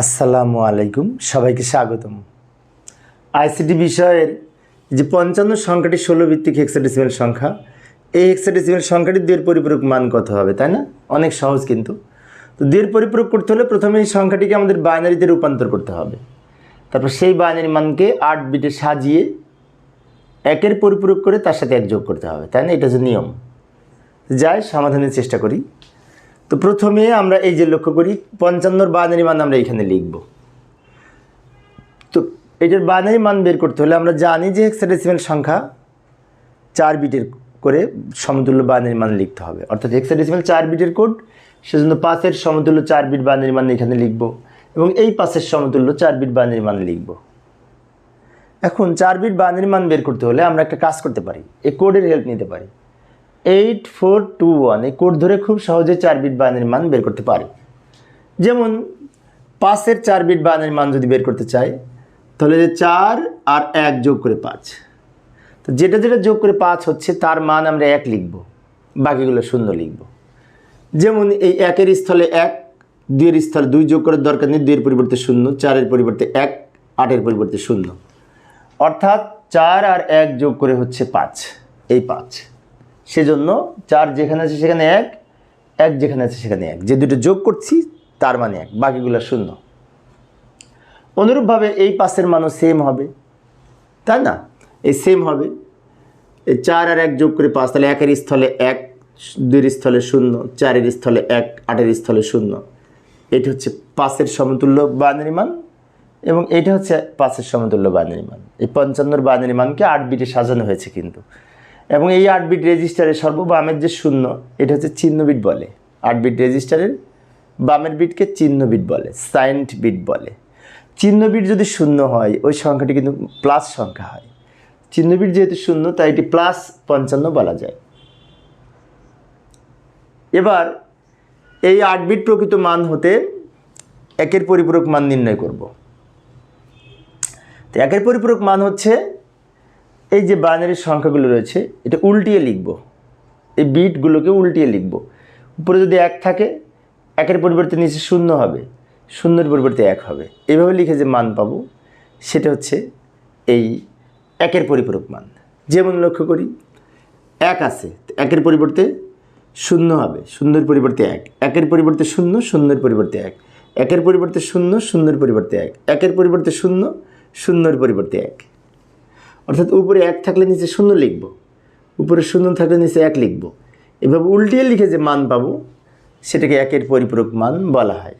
আসসালামু আলাইকুম, সবাইকে স্বাগতম। আইসিটি বিষয়ের যে পঞ্চান্ন সংখ্যাটি ষোলো ভিত্তিক হেক্সাডেসিমেল সংখ্যা, এই হেক্সাডেসিমেল সংখ্যাটি দুয়ের পরিপূরক মান কত হবে, তাই না? অনেক সহজ কিন্তু। তো দুয়ের পরিপূরক করতে হলে প্রথমে এই সংখ্যাটিকে আমাদের বাইনারিতে রূপান্তর করতে হবে। তারপর সেই বাইনারি মানকে আট বিটে সাজিয়ে একের পরিপূরক করে তার সাথে এক যোগ করতে হবে, তাই না? এটা হচ্ছে নিয়ম। যাই, সমাধানের চেষ্টা করি। তো প্রথমে আমরা এই যে লক্ষ্য করি, পঞ্চান্নর বানারি মান আমরা এখানে লিখব। তো এটার বানারি মান বের করতে হলে আমরা জানি যে হেক্সাডেসিমেল সংখ্যা চার বিটের করে সমতুল্য বানারি মান লিখতে হবে। অর্থাৎ হেক্সাডেসিমেল চার বিটের কোড সেজন্য পাঁচের সমতুল্য চার বিট বানারি মান এখানে লিখব এবং এই পাঁচের সমতুল্য চার বিট বানারি মান লিখব। এখন চার বিট বানারি মান বের করতে হলে আমরা একটা কাজ করতে পারি, এই কোডের হেল্প নিতে পারি। এইট ফোর টু ওয়ান এই কোড ধরে খুব সহজে চার বিট বায়ানের মান বের করতে পারি যেমন পাঁচের চার বিট বায়ানের মান যদি বের করতে চাই তাহলে যে চার আর এক যোগ করে পাঁচ তো যেটা যেটা যোগ করে পাঁচ হচ্ছে তার মান আমরা এক লিখব বাকিগুলো শূন্য লিখব যেমন এই একের স্থলে এক দুইয়ের স্থলে দুই যোগ করার দরকার নেই দুইয়ের পরিবর্তে শূন্য চারের পরিবর্তে এক আটের পরিবর্তে শূন্য অর্থাৎ চার আর এক যোগ করে হচ্ছে পাঁচ এই পাঁচ সেজন্য চার যেখানে আছে সেখানে এক এক যেখানে আছে সেখানে এক। যে দুটো যোগ করছি, তার মানে এক, বাকিগুলো শূন্য। অনুরূপভাবে এই পাশের মানও সেম হবে। তাই না? এই সেম হবে। এই চার আর এক যোগ করে পাঁচ, তাহলে একের স্থলে এক, দুইয়ের স্থলে শূন্য, চারের স্থলে এক, আটের স্থলে শূন্য। এটি হচ্ছে পাঁচের সমতুল্য বানারি মান এবং এটা হচ্ছে পাঁচের সমতুল্য বানারি মান। এই পঞ্চান্নর বানারি মানকে আট বিটে সাজানো হয়েছে কিন্তু। এবং এই আট বিট রেজিস্টারের সর্ববামের যে শূন্য, এটা হচ্ছে চিহ্ন বিট বলে। আট বিট রেজিস্টারের বামের বিটকে চিহ্ন বিট বলে সাইন্ট বিট বলে। চিহ্ন বিট যদি শূন্য হয়, ওই সংখ্যাটি কিন্তু প্লাস সংখ্যা হয়। চিহ্ন বিট যেহেতু শূন্য, তাই এটি প্লাস পঞ্চান্ন বলা যায়। এবার, এই আট বিট প্রকৃত মান হতে একের পরিপূরক মান নির্ণয় করব। তো একের পরিপূরক মান হচ্ছে এই যে বাইনারির সংখ্যাগুলো রয়েছে, এটা উল্টিয়ে লিখব। এই বিটগুলোকে উল্টিয়ে লিখব। উপরে যদি এক থাকে, একের পরিবর্তে নিচে শূন্য হবে, শূন্যের পরিবর্তে এক হবে। এভাবে লিখে যে মান পাবো, সেটা হচ্ছে এই একের পরিপূরক মান। যেমন লক্ষ্য করি, এক আছে একের পরিবর্তে শূন্য হবে, শূন্যের পরিবর্তে এক। একের পরিবর্তে শূন্য, শূন্যের পরিবর্তে এক। একের পরিবর্তে শূন্য, শূন্যের পরিবর্তে এক। একের পরিবর্তে শূন্য, শূন্যের পরিবর্তে এক। অর্থাৎ উপরে এক থাকলে নিচে শূন্য লিখব। উপরে শূন্য থাকলে নিচে এক লিখব। এভাবে উল্টিয়ে লিখে যে মান পাবো, সেটাকে একের পরিপূরক মান বলা হয়।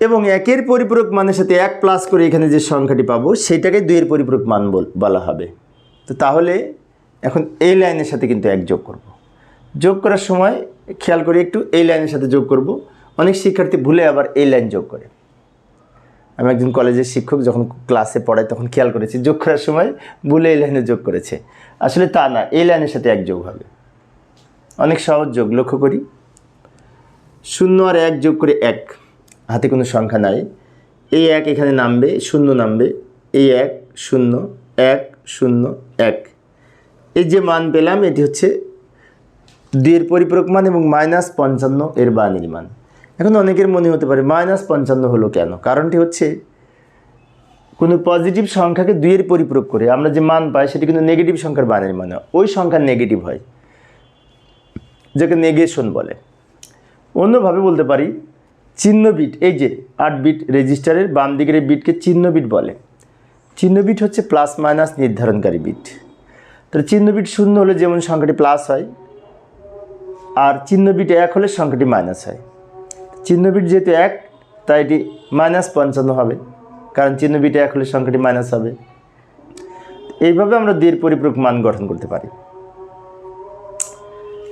এবং একের পরিপূরক মানের সাথে এক প্লাস করে এখানে যে সংখ্যাটি পাবো, সেটাকে দুইয়ের পরিপূরক মান বল- হবে। তো তাহলে এখন এই লাইনের সাথে কিন্তু এক যোগ করব। যোগ করার সময় খেয়াল করে একটু এই লাইনের সাথে যোগ করব। অনেক শিক্ষার্থী ভুলে আবার এই লাইন যোগ করে। আমি একজন কলেজের শিক্ষক, যখন ক্লাসে পড়াই তখন খেয়াল করেছি, যোগ করার সময় ভুলে এই লাইনে যোগ করেছে। আসলে তা না, এই লাইনের সাথে এক যোগ হবে। অনেক সহজ যোগ, লক্ষ্য করি। শূন্য আর এক যোগ করে এক, হাতে কোনো সংখ্যা নাই। এই এক এখানে নামবে, শূন্য নামবে। এই এক, শূন্য এক শূন্য, এক। এই যে মান পেলাম, এটি হচ্ছে দুইয়ের পরিপূরক মান এবং মাইনাস পঞ্চান্ন এর বানির মান। এখন অনেকের মনে হতে পারে মাইনাস পঞ্চান্ন হলো কেন? কারণটি হচ্ছে কোনো পজিটিভ সংখ্যাকে দুইয়ের পরিপূরক করে আমরা যে মান পাই সেটি কিন্তু নেগেটিভ সংখ্যার বানের মান। ওই সংখ্যা নেগেটিভ হয়। যাকে নেগেশন বলে। অন্যভাবে বলতে পারি, চিহ্ন বিট, এই যে আট বিট রেজিস্টারের বাম দিকের বিটকে চিহ্ন বিট বলে। চিহ্ন বিট হচ্ছে প্লাস মাইনাস নির্ধারণকারী বিট। তাহলে চিহ্ন বিট শূন্য হলে যেমন সংখ্যাটি প্লাস হয়, আর চিহ্ন বিট এক হলে সংখ্যাটি মাইনাস হয়। চিহ্ন বিট যেহেতু এক, তাই এটি মাইনাস পঞ্চান্ন হবে। কারণ চিহ্ন বিট এক হলে সংখ্যাটি মাইনাস হবে। এইভাবে আমরা দুইয়ের পরিপূরক মান গঠন করতে পারি।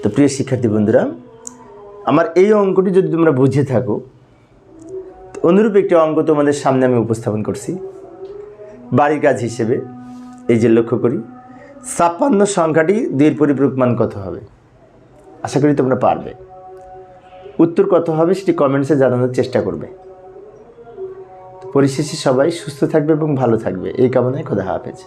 তো প্রিয় শিক্ষার্থী বন্ধুরা, আমার এই অঙ্কটি যদি তোমরা বুঝে থাকো অনুরূপ একটি অঙ্ক তোমাদের সামনে আমি উপস্থাপন করছি। বাড়ির কাজ হিসেবে, এই যে লক্ষ্য করি, ছাপ্পান্ন সংখ্যাটি দুইয়ের পরিপূরক মান কত হবে? আশা করি তোমরা পারবে। উত্তর কত হবে সেটি কমেন্টসে জানানোর চেষ্টা করবে। পরিশেষে সবাই সুস্থ থাকবে এবং ভালো থাকবে। এই কামনায় খোদা হাফেজ।